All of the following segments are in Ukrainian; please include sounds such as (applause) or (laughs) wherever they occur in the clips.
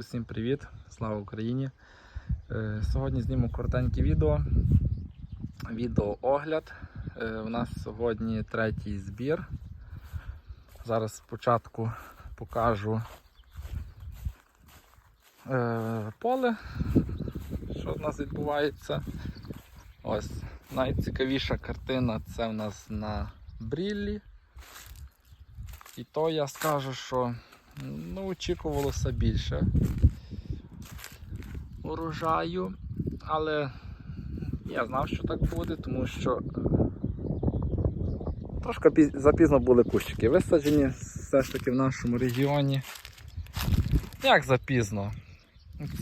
Усім привіт! Слава Україні! Е, Сьогодні зніму коротеньке відео. Відеоогляд. Е, У нас сьогодні третій збір. Зараз спочатку покажу е, поле, що в нас відбувається. Ось найцікавіша картина це в нас на бріллі. І то я скажу, що ну, очікувалося більше урожаю, але я знав, що так буде, тому що трошки запізно були кущики висаджені все ж таки в нашому регіоні. Як запізно?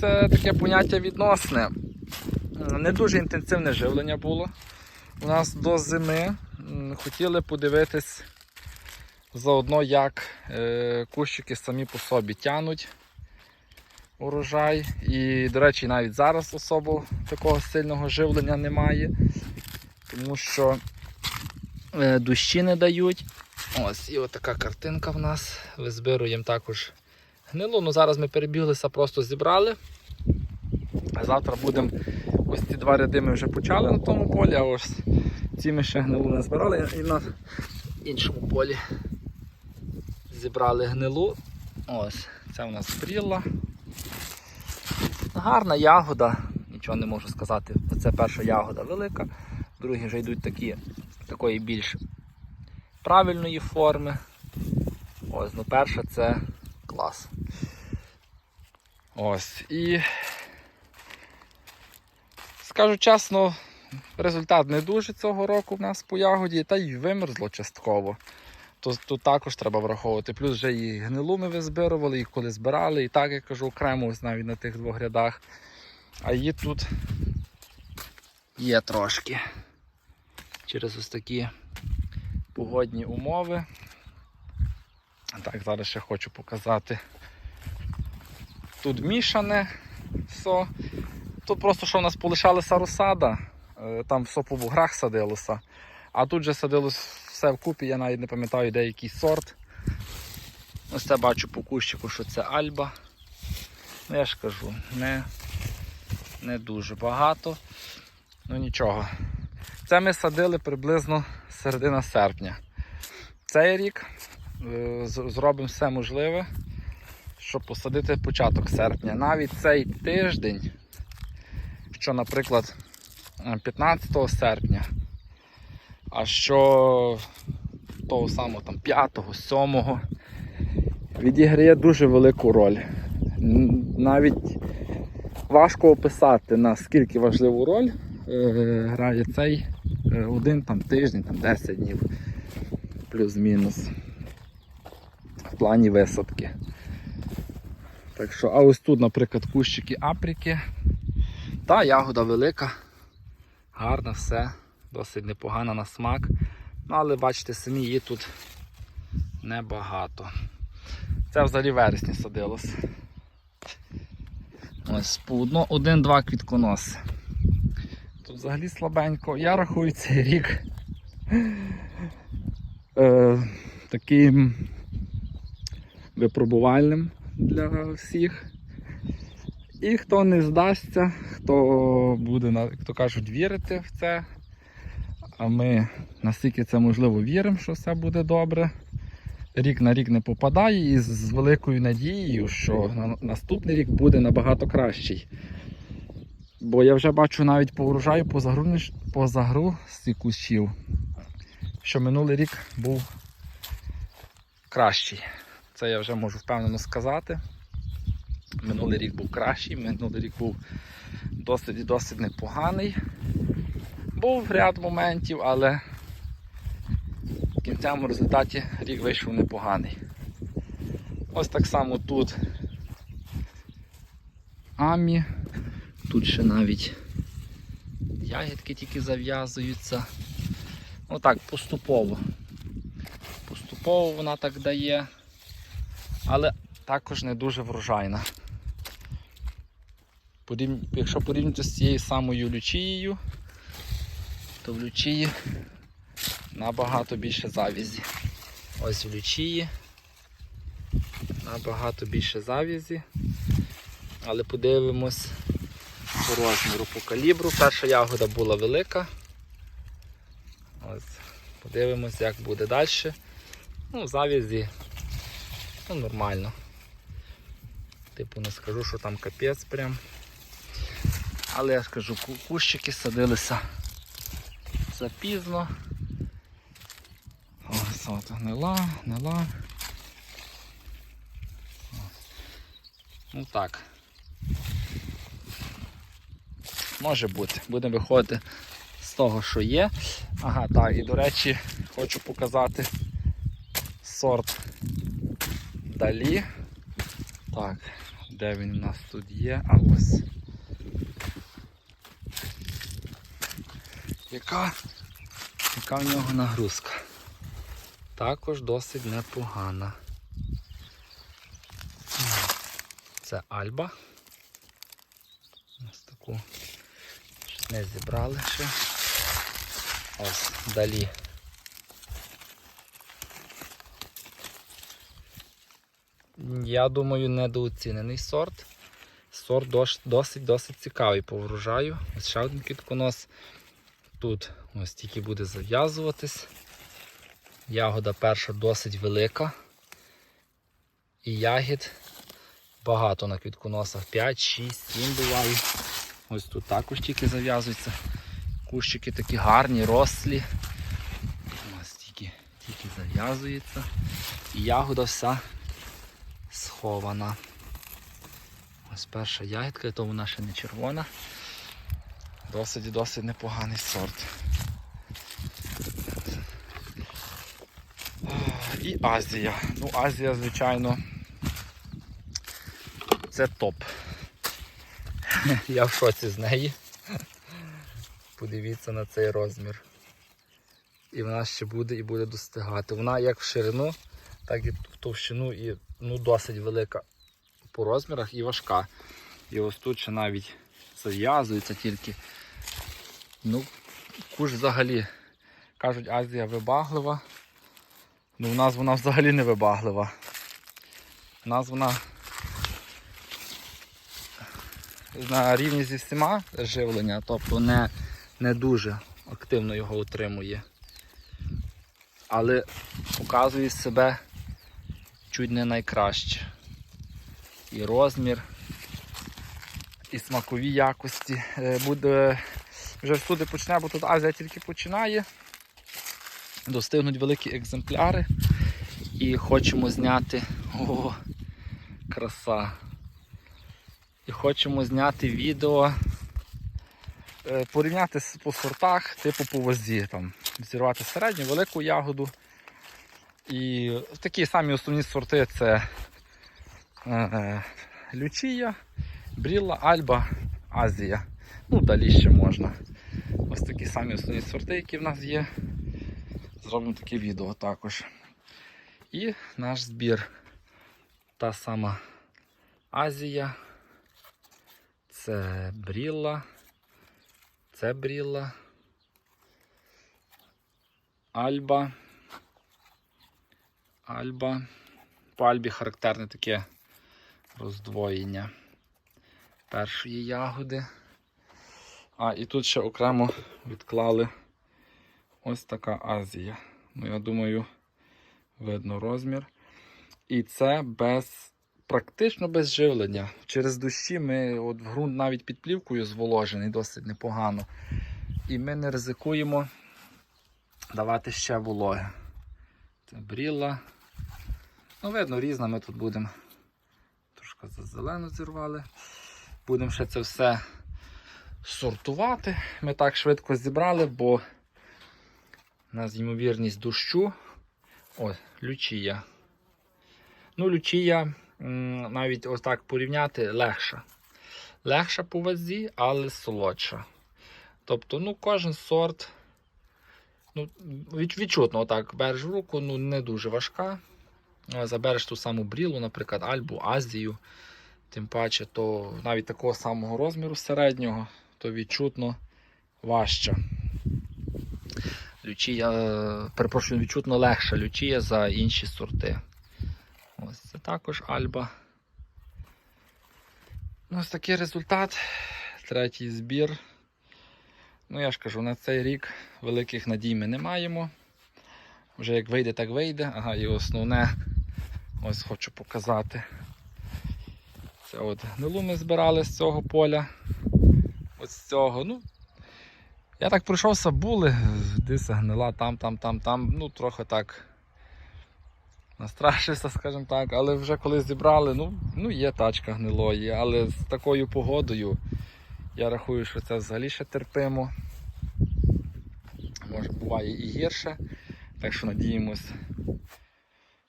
Це таке поняття відносне. Не дуже інтенсивне живлення було. У нас до зими хотіли подивитись заодно, як е, кущики самі по собі тянуть урожай. І, до речі, навіть зараз особо такого сильного живлення немає, тому що е, дощі не дають. Ось, і отака картинка в нас. Визбируємо також гнилу. Ну, зараз ми перебіглися, просто зібрали. А завтра будемо ось ці два ряди ми вже почали на тому полі, а ось ці ми ще гнилу не збирали і на іншому полі зібрали гнилу. Ось, це у нас прілла. Гарна ягода, нічого не можу сказати. Це перша ягода велика, другі вже йдуть такі, такої більш правильної форми. Ось, ну перша це клас. Ось. І скажу чесно, результат не дуже цього року в нас по ягоді, та й вимерзло частково. То тут також треба враховувати. Плюс вже і гнилу ми визбирували, і коли збирали, і так я кажу окремо ось навіть на тих двох рядах. А її тут є трошки. Через ось такі погодні умови. Так, зараз ще хочу показати. Тут мішане все. Тут просто що в нас полишалася розсада, е, там все по буграх садилося. А тут же садилось все вкупі, я навіть не пам'ятаю, де який сорт. Ось це бачу по кущику, що це Альба. Ну я ж кажу, не, не дуже багато. Ну нічого. Це ми садили приблизно середина серпня. Цей рік е, зробимо все можливе, щоб посадити початок серпня. Навіть цей тиждень, що, наприклад, е, 15 серпня, а що того самого там 5-го, 7-го відіграє дуже велику роль. Навіть важко описати, наскільки важливу роль е, грає цей е, один там, тиждень, там, 10 днів, плюс-мінус. В плані висадки. Так що, а ось тут, наприклад, кущики априки. Та ягода велика, гарна все досить непогана на смак. Ну, але бачите, самі її тут небагато. Це взагалі вересні садилось. Ось по один-два квітконоси. Тут взагалі слабенько. Я рахую цей рік е, таким випробувальним для всіх. І хто не здасться, хто буде, на- як то кажуть, вірити в це, а ми наскільки це можливо віримо, що все буде добре. Рік на рік не попадає і з- великою надією, що на- наступний рік буде набагато кращий. Бо я вже бачу навіть по урожаю по загрузці по загрузці кущів, що минулий рік був кращий. Це я вже можу впевнено сказати. Минулий рік був кращий, минулий рік був досить досить непоганий. Був ряд моментів, але в кінцевому результаті рік вийшов непоганий. Ось так само тут амі, тут ще навіть ягідки тільки зав'язуються. Отак, поступово. Поступово вона так дає, але також не дуже врожайна. Якщо порівняти з цією самою лючією, то в лючії набагато більше завізі. Ось в лючії набагато більше завізі. Але подивимось по розміру, по калібру. Перша ягода була велика. Ось. Подивимось, як буде далі. Ну, в завязі ну, нормально. Типу не скажу, що там капець прям. Але я ж кажу, кущики садилися запізно. Ось от гнила, гнила. Ну так. Може бути. Будемо виходити з того, що є. Ага, так, і до речі, хочу показати сорт далі. Так, де він у нас тут є? А ось. Яка, яка в нього нагрузка? Також досить непогана. Це Альба. Ось таку не зібрали ще. Ось далі. Я думаю, недооцінений сорт. Сорт досить досить цікавий по врожаю. Ось ще один квітконос. Тут ось тільки буде зав'язуватись. Ягода перша досить велика. І ягід багато на квітконосах. 5, 6, 7 буває. Ось тут також тільки зав'язується. Кущики такі гарні, рослі. Ось тільки, тільки зав'язується. І ягода вся схована. Ось перша ягідка, то вона ще не червона. Досить досить непоганий сорт. І Азія. Ну, Азія, звичайно, це топ. (laughs) Я в шоці з неї. Подивіться на цей розмір. І вона ще буде і буде достигати. Вона як в ширину, так і в товщину, і ну, досить велика по розмірах і важка. І ось тут ще навіть зав'язується тільки. Ну, куш взагалі. Кажуть, Азія вибаглива. Ну, у нас вона взагалі не вибаглива. У нас вона на рівні зі всіма живлення, тобто не, не дуже активно його утримує. Але показує себе чуть не найкраще. І розмір, і смакові якості. Е, Буде вже всюди почне, бо тут Азія тільки починає. Достигнуть великі екземпляри. І хочемо зняти. О, краса. І хочемо зняти відео, е, порівняти по сортах, типу по вазі. Там, зірвати середню, велику ягоду. І такі самі основні сорти це е, е, Лючія, Брілла, Альба, Азія. Ну, далі ще можна. Ось такі самі основні сорти, які в нас є. Зробимо таке відео також. І наш збір. Та сама Азія. Це Брілла. Це Брілла. Альба. Альба. По Альбі характерне таке роздвоєння першої ягоди. А, і тут ще окремо відклали ось така Азія. Ну, я думаю, видно розмір. І це без, практично без живлення. Через дощі ми от ґрунт навіть під плівкою зволожений досить непогано. І ми не ризикуємо давати ще вологи. Це брілла. Ну, видно, різна ми тут будемо. Трошки за зелену зірвали. Будемо ще це все сортувати. Ми так швидко зібрали, бо у нас ймовірність дощу. Ось, лючія. Ну, лючія навіть ось так порівняти легша. Легша по вазі, але солодша. Тобто, ну, кожен сорт ну, відчутно, отак, береш в руку, ну, не дуже важка. Забереш ту саму брілу, наприклад, Альбу, Азію, тим паче, то навіть такого самого розміру середнього, то відчутно важча. Лючія, е, перепрошую, відчутно легша лючія за інші сорти. Ось це також Альба. Ну, ось такий результат. Третій збір. Ну, я ж кажу, на цей рік великих надій ми не маємо. Вже як вийде, так вийде. Ага, і основне, ось хочу показати. Це от гнилу ми збирали з цього поля. Ось з цього. Ну, я так пройшовся, були, десь гнила там, там, там, там. Ну, трохи так настрашився, скажімо так, але вже коли зібрали, ну, ну є тачка гнилої, але з такою погодою я рахую, що це взагалі ще терпимо. Може буває і гірше. Так що надіємось,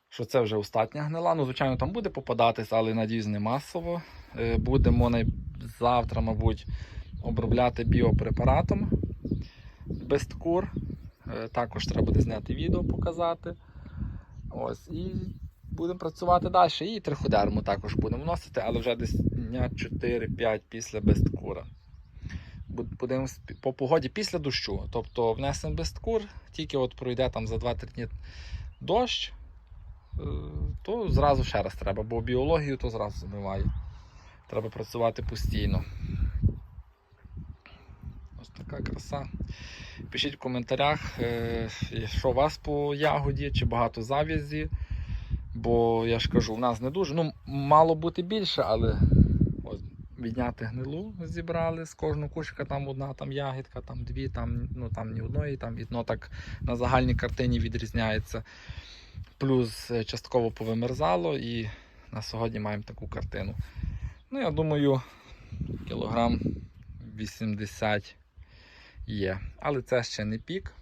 що це вже остатня гнила. Ну, звичайно, там буде попадатись, але надіюсь, не масово. Е, Будемо завтра, мабуть, обробляти біопрепаратом Бесткур. Е, Також треба буде зняти відео, показати. Ось, і будемо працювати далі. І триходерму також будемо вносити, але вже десь дня 4-5 після бесткура. Будемо по погоді після дощу. Тобто внесемо бесткур, тільки от пройде там за 2-3 дні дощ, то зразу ще раз треба, бо біологію то зразу забиває. Треба працювати постійно. Ось така краса. Пишіть в коментарях, е, що у вас по ягоді, чи багато зав'язі. Бо я ж кажу, у нас не дуже. Ну, мало бути більше, але от, відняти гнилу зібрали з кожного кущика, там одна там ягідка, там дві, там, ну, там ні одної, там відно так на загальній картині відрізняється. Плюс е, частково повимерзало і на сьогодні маємо таку картину. Ну, я думаю, кілограм 80 є. Але це ще не пік.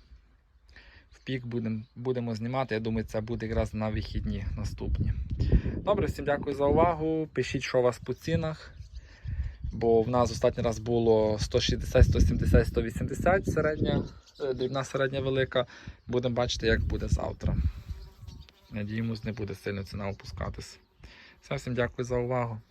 В пік будем, будемо знімати. Я думаю, це буде якраз на вихідні наступні. Добре, всім дякую за увагу. Пишіть, що у вас по цінах. Бо в нас останній раз було 160, 170, 180 середня, е, дрібна середня велика. Будемо бачити, як буде завтра. Надіємось, не буде сильно ціна опускатись. Все, всім дякую за увагу.